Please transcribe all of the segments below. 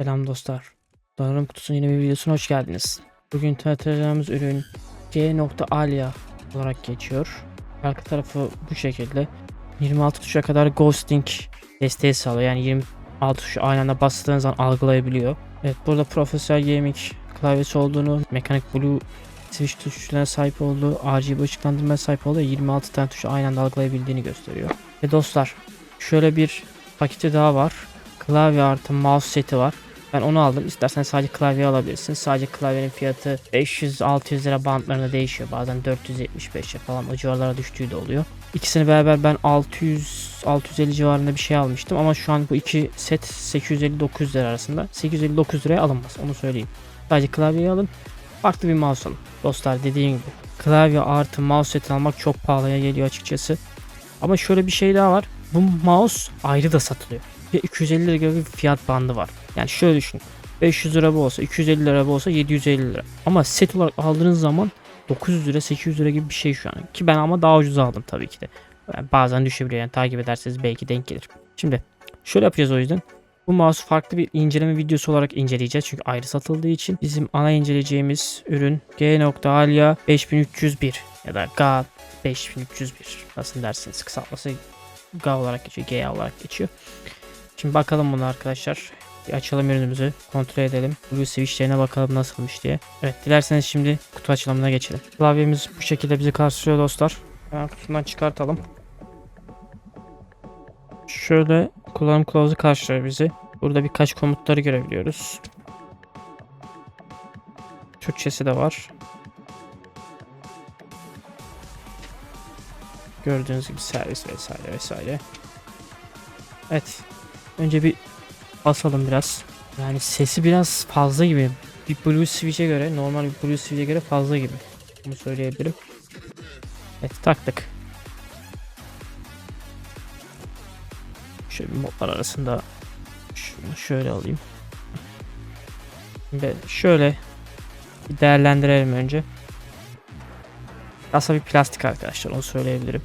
Selam dostlar. Donanım kutusunun yeni bir videosuna hoş geldiniz. Bugün tanıtacağımız ürün G.Alia olarak geçiyor. Arka tarafı bu şekilde. 26 tuşa kadar ghosting desteği sağlıyor. Yani 26 tuşu aynı anda bastığınız zaman algılayabiliyor. Evet burada profesyonel gaming klavyesi olduğunu, mekanik blue switch tuşlarına sahip olduğu, RGB ışıklandırmaya sahip olduğu 26 tane tuşu aynı anda algılayabildiğini gösteriyor. Ve dostlar şöyle bir paketi daha var. Klavye artı mouse seti var. Ben onu aldım. İsterseniz sadece klavye alabilirsiniz. Sadece klavyenin fiyatı 500-600 lira bantlarında değişiyor. Bazen 475'e falan o civarlara düştüğü de oluyor. İkisini beraber ben 600-650 civarında bir şey almıştım. Ama şu an bu iki set 850-900 lira arasında. 850-900 liraya alınmaz. Onu söyleyeyim. Sadece klavyeyi alın. Farklı bir mouse alın. Dostlar dediğim gibi. Klavye artı mouse seti almak çok pahalıya geliyor açıkçası. Ama şöyle bir şey daha var. Bu mouse ayrı da satılıyor. Ve 250 lira gibi bir fiyat bandı var. Yani şöyle düşün. 500 lira bu olsa, 250 lira bu olsa 750 lira. Ama set olarak aldığınız zaman 900 lira, 800 lira gibi bir şey şu an. Ki ben ama daha ucuz aldım tabii ki de. Yani bazen düşebiliyor yani takip ederseniz belki denk gelir. Şimdi şöyle yapacağız o yüzden. Bu mouse farklı bir inceleme videosu olarak inceleyeceğiz. Çünkü ayrı satıldığı için bizim ana inceleyeceğimiz ürün G.Alia 5301 ya da GA 5301 nasıl dersiniz kısaltması GA olarak geçiyor, GA olarak geçiyor. Şimdi bakalım bunu arkadaşlar. Bir açalım ürünümüzü. Kontrol edelim. Blue switchlerine bakalım nasılmış diye. Evet dilerseniz şimdi kutu açılımına geçelim. Klavyemiz bu şekilde bizi karşılıyor dostlar. Hemen kutusundan çıkartalım. Şöyle kullanım kılavuzu karşılıyor bizi. Burada birkaç komutları görebiliyoruz. Türkçesi de var. Gördüğünüz gibi servis vesaire vesaire. Evet. Önce bir basalım biraz. Yani sesi biraz fazla gibi. Bir Blue Switch'e göre, normal bir Blue Switch'e göre fazla gibi. Bunu söyleyebilirim. Evet taktık. Şöyle bir modlar arasında şunu şöyle alayım. Ve şöyle bir değerlendirelim önce. Aslında bir plastik arkadaşlar onu söyleyebilirim.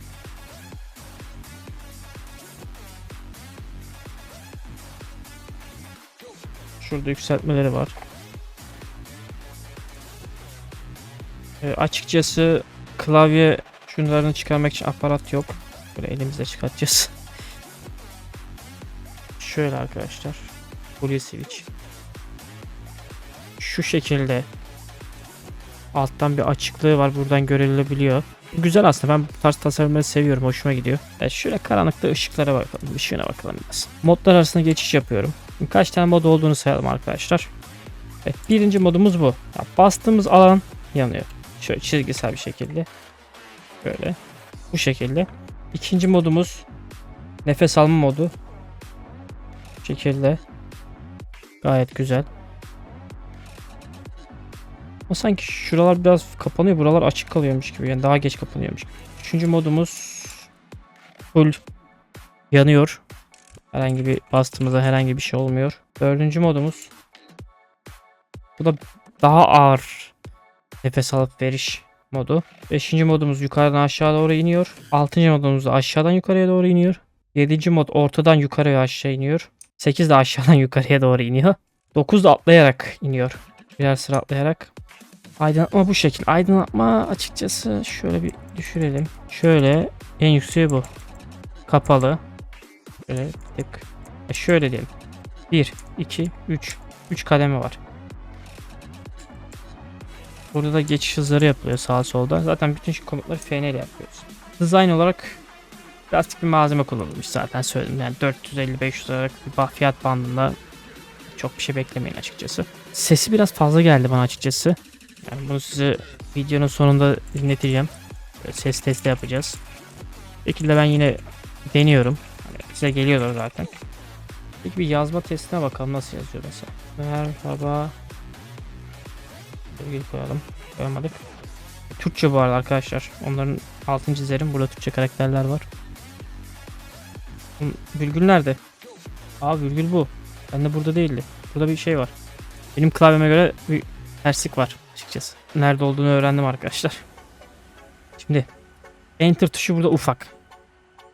Şurada yükseltmeleri var. Ee, açıkçası klavye şunlarını çıkarmak için aparat yok. Böyle elimizle çıkartacağız. Şöyle arkadaşlar. Blue switch. Şu şekilde alttan bir açıklığı var. Buradan görülebiliyor. Güzel aslında. Ben bu tarz tasarımları seviyorum. Hoşuma gidiyor. Evet, şöyle karanlıkta ışıklara bakalım. Işığına bakalım biraz. Modlar arasında geçiş yapıyorum. Kaç tane mod olduğunu sayalım arkadaşlar. Evet, birinci modumuz bu. Ya, bastığımız alan yanıyor. Şöyle çizgisel bir şekilde. Böyle. Bu şekilde. İkinci modumuz nefes alma modu. Bu şekilde. Gayet güzel. Ama sanki şuralar biraz kapanıyor. Buralar açık kalıyormuş gibi. Yani daha geç kapanıyormuş. Üçüncü modumuz full yanıyor. Herhangi bir bastığımızda herhangi bir şey olmuyor. Dördüncü modumuz. Bu da daha ağır nefes alıp veriş modu. Beşinci modumuz yukarıdan aşağı doğru iniyor. Altıncı modumuz da aşağıdan yukarıya doğru iniyor. Yedinci mod ortadan yukarıya aşağı iniyor. Sekiz de aşağıdan yukarıya doğru iniyor. Dokuz da atlayarak iniyor. Birer sıra atlayarak. Aydınlatma bu şekil. Aydınlatma açıkçası şöyle bir düşürelim. Şöyle en yükseği bu. Kapalı. Şöyle tık. E şöyle diyelim. 1, 2, 3. 3 kademe var. Burada da geçiş hızları yapılıyor sağa solda. Zaten bütün şu komutları FN yapıyoruz. Design olarak plastik bir malzeme kullanılmış zaten söyledim. Yani 450-500 olarak bir fiyat bandında çok bir şey beklemeyin açıkçası. Sesi biraz fazla geldi bana açıkçası. Yani bunu size videonun sonunda dinleteceğim. Ses testi yapacağız. Bu şekilde ben yine deniyorum. Size geliyorlar zaten. Peki bir yazma testine bakalım nasıl yazıyor mesela. Merhaba. Virgül koyalım. Koyamadık. Türkçe bu arada arkadaşlar. Onların altını çizerim. Burada Türkçe karakterler var. Virgül nerede? Aa virgül bu. Bende burada değildi. Burada bir şey var. Benim klavyeme göre bir terslik var açıkçası. Nerede olduğunu öğrendim arkadaşlar. Şimdi Enter tuşu burada ufak.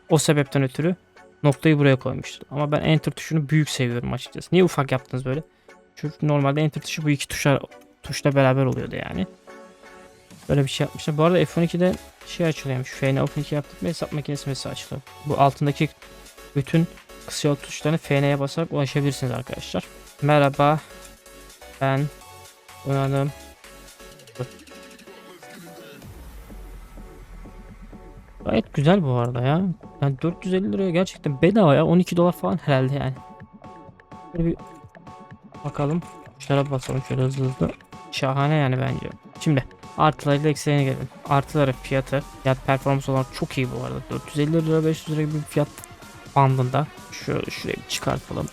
O sebepten ötürü noktayı buraya koymuştur. Ama ben Enter tuşunu büyük seviyorum açıkçası. Niye ufak yaptınız böyle? Çünkü normalde enter tuşu bu iki tuşa tuşla beraber oluyordu yani. Böyle bir şey yapmışlar. Bu arada F12'de şey açılıyormuş. FN Open 2 yaptık mı hesap makinesi mesela açılıyor. Bu altındaki bütün kısa tuşlarını FN'ye basarak ulaşabilirsiniz arkadaşlar. Merhaba. Ben Uyanım. Gayet güzel bu arada ya. Yani 450 liraya gerçekten bedava ya. 12 dolar falan herhalde yani. Böyle bir bakalım. Şuna basalım şöyle hızlı hızlı. Şahane yani bence. Şimdi artılarıyla eksilerine gelelim. Artıları fiyatı. Fiyat performans olarak çok iyi bu arada. 450 lira 500 lira gibi bir fiyat bandında. Şöyle şurayı bir çıkartalım.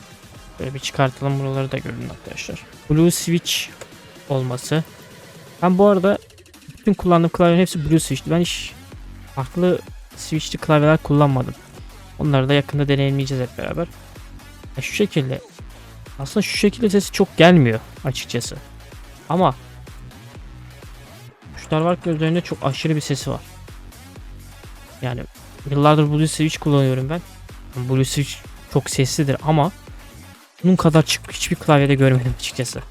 Böyle bir çıkartalım buraları da görün arkadaşlar. Blue Switch olması. Ben bu arada bütün kullandığım klavyelerin hepsi Blue Switch'ti. Ben hiç farklı Switch'li klavyeler kullanmadım. Onları da yakında deneyimleyeceğiz hep beraber. Ya şu şekilde aslında şu şekilde sesi çok gelmiyor açıkçası. Ama tuşlar var ki üzerinde çok aşırı bir sesi var. Yani yıllardır Blue Switch kullanıyorum ben. Blue Switch çok seslidir ama bunun kadar çık hiçbir klavyede görmedim açıkçası.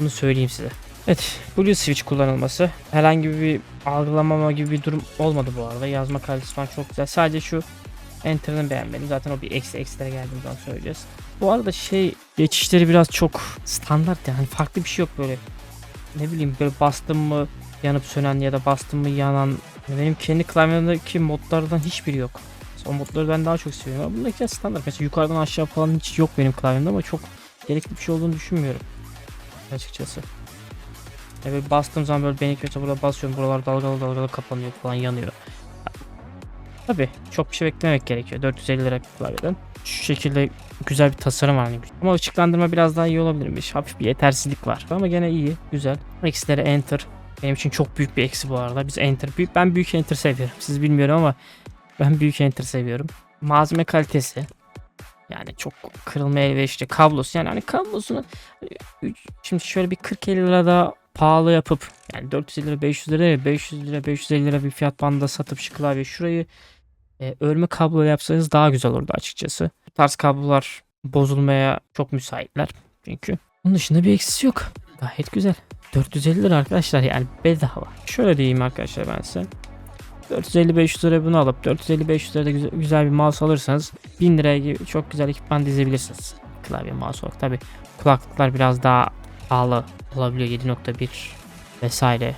Bunu söyleyeyim size. Evet, Blue Switch kullanılması herhangi bir algılamama gibi bir durum olmadı bu arada. Yazma kalitesi falan çok güzel. Sadece şu Enter'ını beğenmedim. Zaten o bir eksi eksilere geldiğimizden söyleyeceğiz. Bu arada şey geçişleri biraz çok standart yani farklı bir şey yok böyle. Ne bileyim böyle bastım mı yanıp sönen ya da bastım mı yanan. Benim kendi klavyemdeki modlardan hiçbiri yok. O modları ben daha çok seviyorum. Ama Bundaki standart. Mesela yukarıdan aşağı falan hiç yok benim klavyemde ama çok gerekli bir şey olduğunu düşünmüyorum. Açıkçası. Böyle bastığım zaman böyle benim kötü burada basıyorum. Buralar dalgalı dalgalı kapanıyor falan yanıyor. Tabi çok bir şey beklemek gerekiyor. 450 lira klavyeden. Şu şekilde güzel bir tasarım var. hani. Ama ışıklandırma biraz daha iyi olabilirmiş. Hafif bir yetersizlik var. Ama gene iyi. Güzel. Eksileri enter. Benim için çok büyük bir eksi bu arada. Biz enter büyük. Ben büyük enter seviyorum. Siz bilmiyorum ama ben büyük enter seviyorum. Malzeme kalitesi. Yani çok kırılma elverişli kablosu. Yani hani kablosunu e, şimdi şöyle bir 40-50 lira daha pahalı yapıp yani 450 lira 500 lira değil, 500 lira 550 lira bir fiyat bandında satıp şu klavye şurayı e, örme kablo yapsanız daha güzel olurdu açıkçası. Bu tarz kablolar bozulmaya çok müsaitler çünkü. Onun dışında bir eksisi yok. Gayet güzel. 450 lira arkadaşlar yani bedava. Şöyle diyeyim arkadaşlar ben size. 450-500 lira bunu alıp 450-500 lirada güzel, güzel bir mouse alırsanız 1000 liraya gibi çok güzel ekipman dizebilirsiniz. Klavye mouse olarak tabi kulaklıklar biraz daha pahalı olabiliyor 7.1 vesaire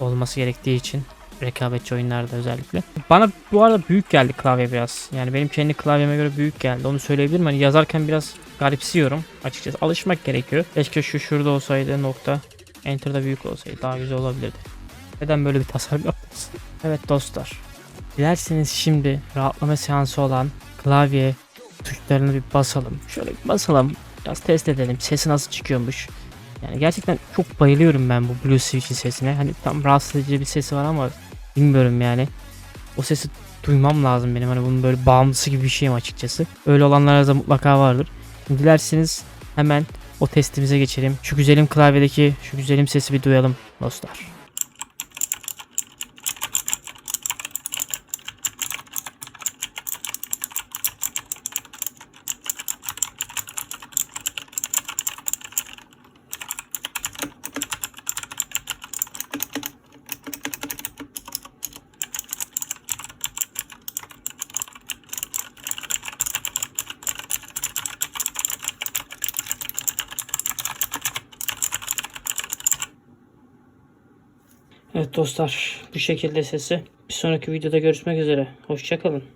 olması gerektiği için rekabetçi oyunlarda özellikle. Bana bu arada büyük geldi klavye biraz. Yani benim kendi klavyeme göre büyük geldi. Onu söyleyebilirim. Hani yazarken biraz garipsiyorum açıkçası. Alışmak gerekiyor. Keşke şu şurada olsaydı nokta. Enter'da büyük olsaydı daha güzel olabilirdi. Neden böyle bir tasarım yaptınız? Evet dostlar. Dilerseniz şimdi rahatlama seansı olan klavye tuşlarını bir basalım. Şöyle bir basalım. Biraz test edelim. Sesi nasıl çıkıyormuş. Yani gerçekten çok bayılıyorum ben bu Blue Switch'in sesine. Hani tam rahatsız edici bir sesi var ama bilmiyorum yani. O sesi duymam lazım benim. Hani bunun böyle bağımlısı gibi bir şeyim açıkçası. Öyle olanlara da mutlaka vardır. Dilerseniz hemen o testimize geçelim. Şu güzelim klavyedeki şu güzelim sesi bir duyalım dostlar. Evet dostlar bu şekilde sesi. Bir sonraki videoda görüşmek üzere. Hoşçakalın.